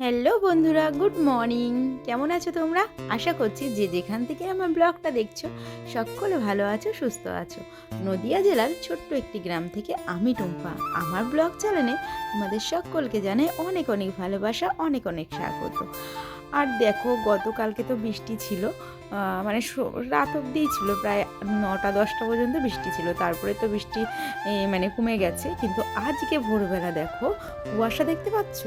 Hello বন্ধুরা, good morning. কেমন আছো তোমরা? আশা করছি যে যেখান থেকে আমার ব্লগটা দেখছ, সকলে ভালো আছো, সুস্থ আছো। নদিয়া জেলার ছোট্ট একটি গ্রাম থেকে আমি টুম্পা। আমার ব্লগ চ্যানেলে তোমাদের সকলকে জানাই অনেক অনেক ভালোবাসা, অনেক অনেক স্বাগত। আর দেখো, গতকালকে তো বৃষ্টি ছিল মানে রাত অবধিই ছিল, প্রায় নটা, দশটা পর্যন্ত বৃষ্টি ছিল। তারপরে তো বৃষ্টি মানে কমে গেছে। কিন্তু আজকে ভোরবেলা দেখো, কুয়াশা দেখতে পাচ্ছ?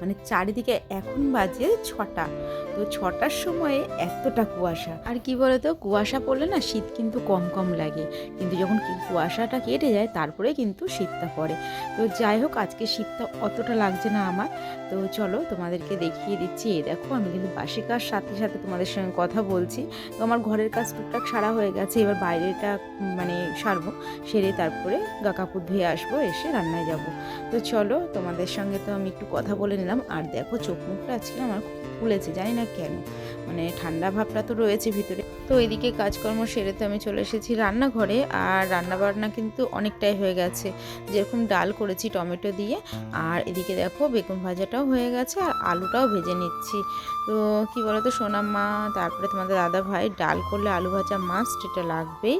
মানে চারিদিকে এখন বাজে ছটা। তো ছটার সময়ে এতটা কুয়াশা। আর কি বলতো, কুয়াশা পড়লে না শীত কিন্তু কম কম লাগে। কিন্তু যখন কুয়াশাটা কেটে যায়, তারপরে কিন্তু শীতটা পড়ে। তো যাই হোক, আজকে শীতটা অতটা লাগছে না আমার। তো চলো তোমাদেরকে দেখিয়ে দিচ্ছি। এই দেখো, আমি কিন্তু বাসি কাজ সাথে সাথে তোমাদের সঙ্গে কথা বলছি। তো আমার ঘরের কাজ টুকটাক সারা হয়ে গেছে। এবার বাইরেটা মানে সারবো, সেরে তারপরে গা কাপড় ধুয়ে আসব, এসে রান্নায় যাব। তো চলো তোমাদের সঙ্গে তো আমি একটু কথা বলে নিলাম। আর দেখো চোখ মুখটা আজকে আমার খুব ফুলেছে জানি না কেন। মানে ঠান্ডা ভাবটা তো রয়েছে ভিতরে। তো এদিকে কাজকর্ম সেরে তো আমি চলে এসেছি রান্নাঘরে, আর রান্না বান্না কিন্তু অনেকটাই হয়ে গেছে। যেরকম ডাল করেছি টমেটো দিয়ে, আর এদিকে দেখো বেগুন ভাজাটাও হয়ে গেছে, আর আলুটাও ভেজে নিচ্ছি। তো কি বলতো সোনাম মা তারপরে তোমাদের দাদা ভাই, ডাল করলে আলু ভাজা মাস্ট এটা লাগবেই।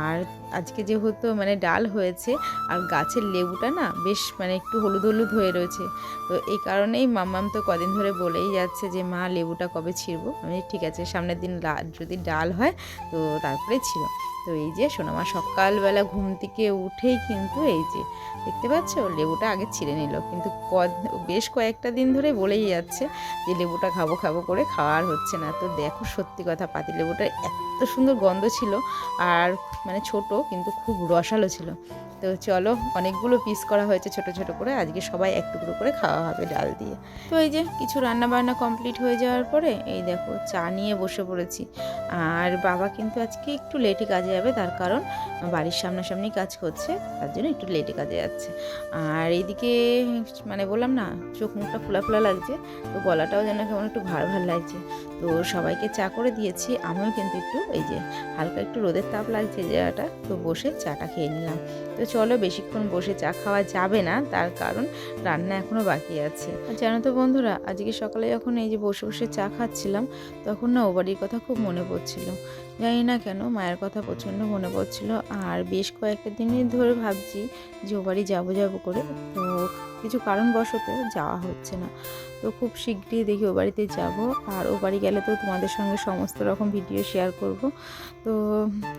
আর আজকে যেহেতু মানে ডাল হয়েছে, আর গাছের লেবুটা না বেশ মানে একটু হলুদ হলুদ হয়ে রয়েছে। তো এই কারণেই মাম্মাম তো কদিন ধরে বলেই যাচ্ছে যে, মা, লেবুটা কবে ছিঁড়বো? আমি ঠিক আছে সামনের দিন যদি ডাল হয় তো তারপরে ছিল। তো এই যে সোনামা সকালবেলা ঘুম থেকে উঠেই কিন্তু এই যে দেখতে পাচ্ছ, লেবুটা আগে ছিঁড়ে নিল। কিন্তু বেশ কয়েকটা দিন ধরে বলেই যাচ্ছে যে লেবুটা খাব খাব করে খাওয়ার হচ্ছে না। তো দেখো সত্যি কথা, পাতি লেবুটার এত সুন্দর গন্ধ ছিল আর মানে ছোট কিন্তু খুব রসালো ছিল। তো চলো অনেকগুলো পিস করা হয়েছে ছোট ছোট করে। আজকে সবাই এক টুকরো করে খাওয়া হবে ডাল দিয়ে। তো এই যে কিছু রান্না বান্না কমপ্লিট হয়ে যাওয়ার পরে এই দেখো চা নিয়ে বসে পড়েছি। আর বাবা কিন্তু আজকে একটু লেটে কাজে যাবে, তার কারণ বাড়ির সামনাসামনি কাজ করছে, তার জন্য একটু লেটে কাজে যাচ্ছে। আর এইদিকে মানে বললাম না, চোখ মুখটা ফোলা ফোলা লাগছে, তো গলাটাও যেন কেমন একটু ভার ভার লাগছে। তো সবাইকে চা করে দিয়েছি, আমিও কিন্তু একটু এই যে হালকা একটু রোদের তাপ লাগছে জায়গাটা তো বসে চাটা খেয়ে নিলাম। তো চলো বেশিক্ষণ বসে চা খাওয়া যাবে না, তার কারণ রান্না এখনও বাকি আছে। আর জানো তো বন্ধুরা, আজকে সকালে যখন এই যে বসে বসে চা খাচ্ছিলাম, তখন না ও বাড়ির কথা খুব মনে পড়ছিল। জানি না কেন মায়ের কথা প্রচণ্ড মনে পড়ছিল। আর বেশ কয়েকটা দিনই ধরে ভাবছি যে ও বাড়ি যাব যাব করে, তো কিছু কারণবশত যাওয়া হচ্ছে না। তো খুব শীঘ্রই দেখি ও বাড়িতে যাব। আর ও বাড়ি গেলে তো তোমাদের সঙ্গে সমস্ত রকম ভিডিও শেয়ার করব। তো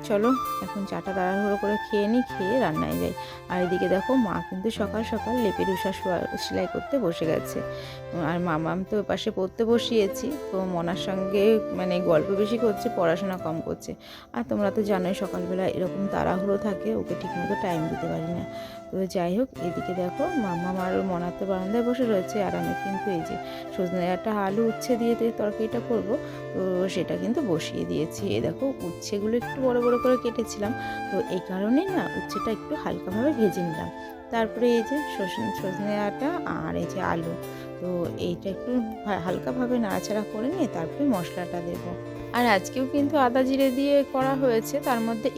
চলো, এখন চাটা তাড়াহুড়ো করে খেয়ে নিই, খেয়ে রান্নায় যাই। আর এদিকে দেখো, মা কিন্তু সকাল সকাল লেপের উষা সেলাই করতে বসে গেছে। আর মামাম তো পাশে পড়তে বসিয়েছি, তো মনার সঙ্গে মানে গল্প বেশি করছে, পড়াশোনা কম করছে। আর তোমরা তো জানোই সকালবেলা এরকম তাড়াহুড়ো থাকে, ওকে ঠিকমতো টাইম দিতে পারি না। তো যাই হোক, এদিকে দেখো, মাম্মা আর মনার তো বারান্দায় বসে রয়েছে, আর আমি কিন্তু এই যে সজনে একটা আলু উচ্ছে দিয়ে দিয়ে তরকারিটা করব, তো সেটা কিন্তু বসিয়ে দিয়েছি। এই দেখো, উচ্ছেগুলো একটু বড় বড় করে কেটেছিলাম, তো এই কারণেই না উচ্ছেটা একটু হালকাভাবে ভেজে নিলাম। তারপরে এই যে সজনে সজনে আটা আর এই যে আলু, তো এইটা একটু হালকাভাবে নাড়াচাড়া করে নিয়ে তারপরে মশলাটা দেব। আর আজকেও কিন্তু আদা জিরে দিয়ে করা হয়েছে, তার মধ্যে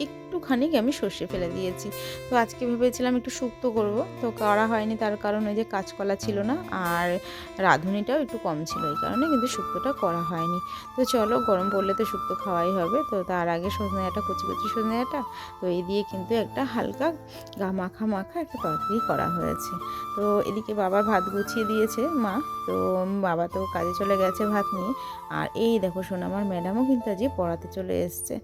একটুখানি আমি সর্ষে ফেলে দিয়েছি। তো আজকে ভেবেছিলাম একটু শুক্তো করব। তো করা হয়নি, তার কারণ ওই যে কাঁচকলা ছিল না, আর রাঁধুনিটাও একটু কম ছিল এই কারণে কিন্তু শুক্তোটা করা হয়নি। তো চলো, গরম পড়লে তো শুক্তো খাওয়াই হবে। তো তার আগে সজনে কুচি কুচি সজনে তো এই দিয়ে কিন্তু একটা হালকা গা মাখা মাখা একটা তরকারি করা হয়েছে। তো এদিকে বাবা ভাত গুছিয়ে দিয়েছে, মা। তো বাবা তো কাজে চলে গেছে ভাত নিয়ে। আর এই দেখো শোন আমার ম্যাডামও কিন্তু আজকে পড়াতে চলে এসছে।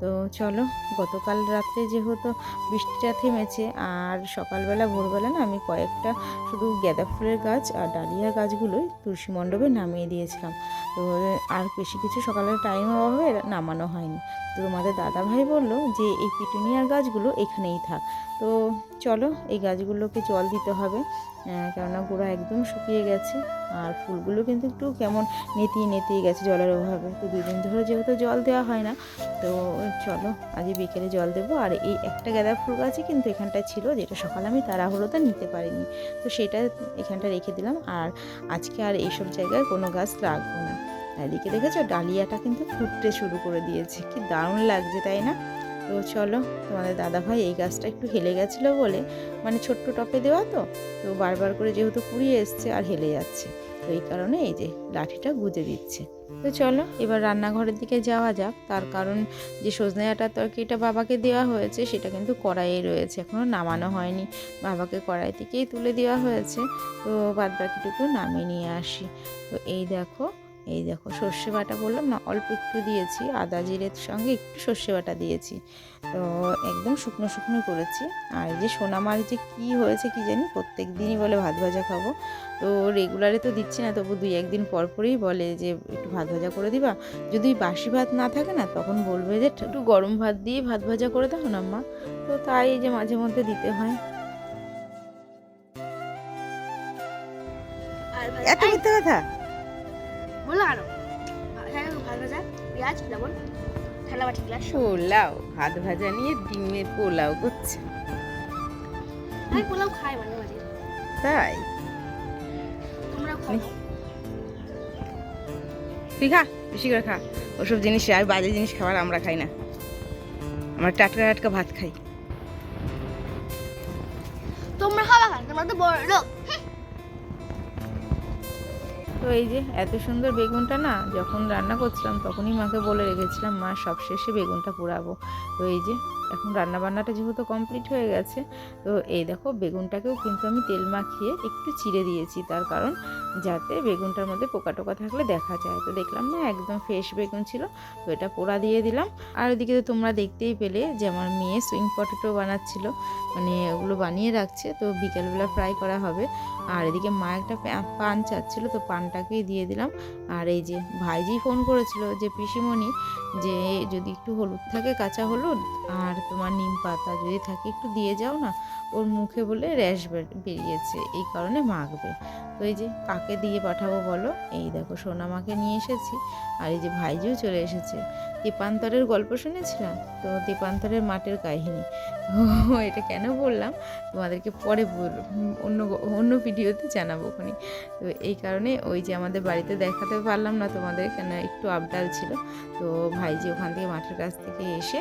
তো চলো, গতকাল রাত্রে যেহেতু বৃষ্টিটা থেমেছে, আর সকালবেলা, ভোরবেলা না আমি কয়েকটা শুধু গাঁদা ফুলের গাছ আর ডালিয়া গাছগুলোই তুলসী মণ্ডপে নামিয়ে দিয়েছিলাম। তো আর বেশি কিছু সকালের টাইম অভাবে নামানো হয়নি। তো তোমাদের দাদা ভাই বলল যে, এই পিটুনিয়ার গাছগুলো এখানেই থাক। তো চলো, এই গাছগুলোকে জল দিতে হবে। কেননা গোড়া একদম শুকিয়ে গেছে আর ফুলগুলো কিন্তু একটু কেমন নেতিয়ে নেতিয়ে গেছে জলের অভাবে। তো দুই দিন ধরে যেহেতু জল দেওয়া হয় না, তো চলো আজ বিকেলে জল দেবো। আর এই একটা গাঁদা ফুল গাছই কিন্তু এখানটায় ছিল যেটা সকালে আমি তাড়াহুড়োতে নিতে পারিনি। তো সেটা এখানটা রেখে দিলাম। আর আজকে আর এইসব জায়গায় কোনো গাছ রাখব না। এদিকে দেখেছ ডালিয়াটা কিন্তু ফুটতে শুরু করে দিয়েছে। কি দারুণ লাগছে, তাই না? তো চলো, তোমাদের দাদা ভাই এই গাছটা একটু হেলে গেছিল বলে মানে ছোট্ট টপে দেওয়া তো তো বারবার করে যেহেতু কুড়িয়ে এসছে আর হেলে যাচ্ছে। তো এই কারণে এই যে লাঠিটা গুঁজে দিচ্ছে। তো চলো, এবার রান্নাঘরের দিকে যাওয়া যাক। তার কারণ যে সজনে ডাঁটার তরকারিটা বাবাকে দেওয়া হয়েছে, সেটা কিন্তু কড়াইয়ে রয়েছে এখনও নামানো হয়নি। বাবাকে কড়াই থেকেই তুলে দেওয়া হয়েছে। তো বাদ বাকিটুকু নামিয়ে নিয়ে আসি। তো এই দেখো এই দেখো সর্ষে বাটা বললাম না অল্প একটু দিয়েছি আদা জিরের সঙ্গে একটু সর্ষে বাটা দিয়েছি। তো একদম শুকনো শুকনো করেছি। আর এই যে সোনামার যে কী হয়েছে কি জানি প্রত্যেক দিনই বলে ভাত ভাজা খাব। তো রেগুলারে তো দিচ্ছি না তবু দুই একদিন পর পরেই বলে যে একটু ভাত ভাজা করে দিবা। যদি বাসি ভাত না থাকে না তখন বলবে যে একটু গরম ভাত দিয়ে ভাত ভাজা করে দাও না মা। তো তাই যে মাঝে মধ্যে দিতে হয়। আর এত মিথ্যে কথা? বলো আনো ভাজা ভাত ভাজা পেঁয়াজ লবণ ঠান্ডা বাটি গ্লাস পোলাও ভাত ভাজা নিয়ে ডিমের পোলাও করছে। আমি পোলাও খাই মাঝে মাঝে। তাই? তোমরাও খাও। তুই খা বেশি করে খা। ওসব জিনিস আর বাজে জিনিস খাবার আমরা খাই না। আমরা টাটকা টাটকা ভাত খাই। তোমরা খাবা খান তোমরা তো বড় লোক। এই যে এত সুন্দর বেগুনটা না, যখন রান্না করছিলাম তখনই মাকে বলে রেখেছিলাম, মা, সবশেষে বেগুনটা পোড়াবো। তো এই যে এখন রান্না বান্নাটা যেহেতু কমপ্লিট হয়ে গেছে, তো এই দেখো বেগুনটাকেও কিন্তু আমি তেল মাখিয়ে একটু চিড়ে দিয়েছি, তার কারণ যাতে বেগুনটার মধ্যে পোকা টোকা থাকলে দেখা যায়। তো দেখলাম না একদম ফ্রেশ বেগুন ছিল, তো এটা পোড়া দিয়ে দিলাম। আর ওদিকে তো তোমরা দেখতেই পেলে যে আমার মেয়ে সুইং পটেটো বানাচ্ছিল মানে ওগুলো বানিয়ে রাখছে, তো বিকেলবেলা ফ্রাই করা হবে। আর এদিকে মা একটা পান চাচ্ছিল, তো পানটাকেই দিয়ে দিলাম। আর এই যে ভাইজি ফোন করেছিল যে, পিসিমণি, যে যদি একটু হলুদ থাকে কাঁচা হলুদ, আর তোমার নিম পাতা যদি থাকে একটু দিয়ে যাও না, ওর মুখে বলে র্যাশ বেরিয়েছে, এই কারণে মাখবে। তো এই যে কাকে দিয়ে পাঠাবো বলো? এই দেখো সোনামাকে নিয়ে এসেছি, আর এই যে ভাইজিও চলে এসেছে। দীপান্তরের গল্প শুনেছিলাম? তো দীপান্তরের মাঠের কাহিনী। তো এটা কেন বললাম? তোমাদেরকে পরে বল, অন্য অন্য ভিডিওতে জানাব ওখানে। তো এই কারণে ওই যে আমাদের বাড়িতে দেখাতে পারলাম না তোমাদের, কেন একটু আপডাল ছিল। তো ভাইজি ওখান থেকে মাঠের কাছ থেকে এসে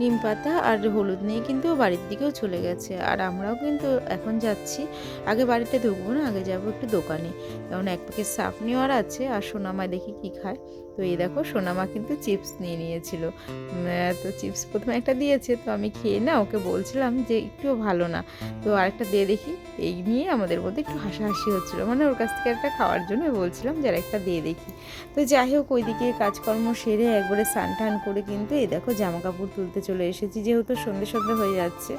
নিম পাতা আর হলুদ নিয়ে কিন্তু বাড়ির দিকেও চলে গেছে। আর আমরাও কিন্তু এখন যাচ্ছি। আগে বাড়িতে ঢুকবো না, আগে যাব একটু দোকানে। কারণ এক প্যাকেট সাফ নেওয়ার আছে, আর সোনামায় দেখি কি খায়। তো এই দেখো সোনামা কিন্তু চিপস নিয়ে নিয়েছিল। তো চিপস প্রথমে একটা দিয়েছে, তো আমি খেয়ে না ওকে বলছিলাম যে একটুও ভালো না। তো আরেকটা দিয়ে দেখি, এই নিয়ে আমাদের মধ্যে একটু হাসাহাসি হচ্ছিল। মানে ওর কাছ থেকে একটা খাওয়ার জন্য বলছিলাম যে আরেকটা দিয়ে দেখি। তো যাই হোক, ওইদিকে কাজকর্ম সেরে একবারে স্নান টান করে কিন্তু এই দেখো জামা কাপড় তুলতে চলে এসেছি। যেহেতু সন্ধে সন্ধে হয়ে যাচ্ছে,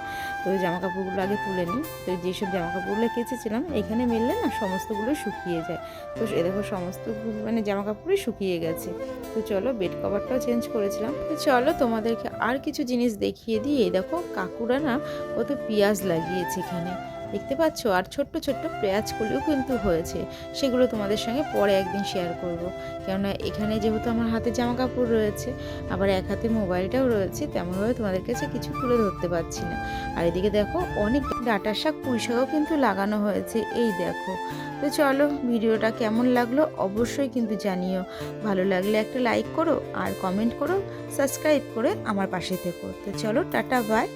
তো জামা কাপড়গুলো আগে তুলে নিই। তো যেসব জামা কাপড়গুলো কেচেছিলাম, এখানে মেললে না সমস্তগুলো শুকিয়ে যায়। তো এ দেখো সমস্ত মানে জামা কাপড়ই শুকিয়ে গেছে। তো চলো বেড কভারটাও চেঞ্জ করেছিলাম। তো চলো তোমাদেরকে আর কিছু জিনিস দেখিয়ে দিই। এই দেখো কাকুরা না কত পেঁয়াজ লাগিয়েছে এখানে। দেখতে পাচ্ছ? আর ছোট্ট ছোট্ট পেঁয়াজ কলিও কিন্তু হয়েছে। সেগুলো তোমাদের সঙ্গে পরে একদিন শেয়ার করব। কেননা এখানে যেহেতু আমার হাতে জামা কাপড় রয়েছে, আবার এক হাতে মোবাইলটাও রয়েছে, তেমনভাবে তোমাদের কাছে কিছু তুলে ধরতে পারছি না। আর এদিকে দেখো, অনেক ডাটার শাক পুঁই শাকও কিন্তু লাগানো হয়েছে। এই দেখো। তো চলো, ভিডিওটা কেমন লাগল অবশ্যই কিন্তু জানিও। ভালো লাগলে একটা লাইক করো আর কমেন্ট করো সাবস্ক্রাইব করে আমার পাশে থেকো। তো চলো, টাটা বাই